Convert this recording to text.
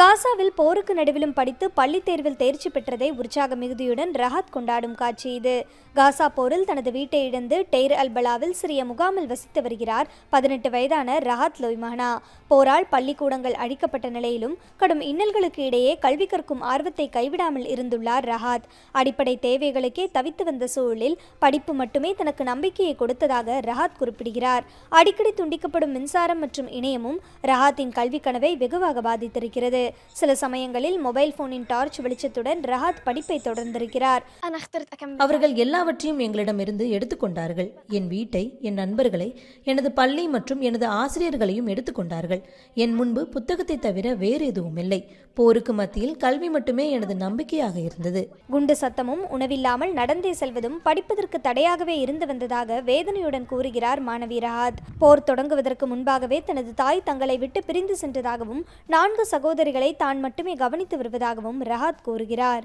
காசாவில் போருக்கு நடுவிலும் படித்து பள்ளித் தேர்வில் தேர்ச்சி பெற்றதை உற்சாக மிகுதியுடன் ரஹாத் கொண்டாடும் காட்சி இது. காசா போரில் தனது வீட்டை இழந்து டெய்ர் அல்பலாவில் சிறிய முகாமில் வசித்து வருகிறார் பதினெட்டு வயதான ரஹாத் லொய்மஹனா போரால் பள்ளிக்கூடங்கள் அழிக்கப்பட்ட நிலையிலும் கடும் இன்னல்களுக்கு இடையே கல்வி கற்கும் ஆர்வத்தை கைவிடாமல் இருந்துள்ளார் ரஹாத். அடிப்படை தேவைகளுக்கே தவித்து வந்த சூழலில் படிப்பு மட்டுமே தனக்கு நம்பிக்கையை கொடுத்ததாக ரஹாத் குறிப்பிடுகிறார். அடிக்கடி துண்டிக்கப்படும் மின்சாரம் மற்றும் இணையமும் ரஹாத்தின் கல்வி கனவை வெகுவாக பாதித்திருக்கிறது. சில சமயங்களில் மொபைல் போனின் டார்ச் வெளிச்சத்துடன் ரஹாத் படிப்பை தொடர்ந்திருக்கிறார். அவர்கள் எல்லாவற்றையும் எங்களிடமிருந்து எடுத்துக்கொண்டார்கள். என் வீட்டை என் நண்பர்களை எனது பள்ளி மற்றும் எனது ஆசிரியர்களையும் எடுத்துக்கொண்டார்கள். என் முன்பு புத்தகத்தை தவிர வேறு எதுவும் இல்லை. போருக்கு மத்தியில் கல்வி மட்டுமே எனது நம்பிக்கையாக இருந்தது. குண்டு சத்தமும் உணவில்லாமல் நடந்தே செல்வதும் படிப்பதற்கு தடையாகவே இருந்து வந்ததாக வேதனையுடன் கூறுகிறார் மாணவி ரஹாத். போர் தொடங்குவதற்கு முன்பாகவே தனது தாய் தங்களை விட்டு பிரிந்து சென்றதாகவும் நான்கு சகோதரி சகோதரிகளை தான் மட்டுமே கவனித்து வருவதாகவும் ரஹாத் கூறுகிறார்.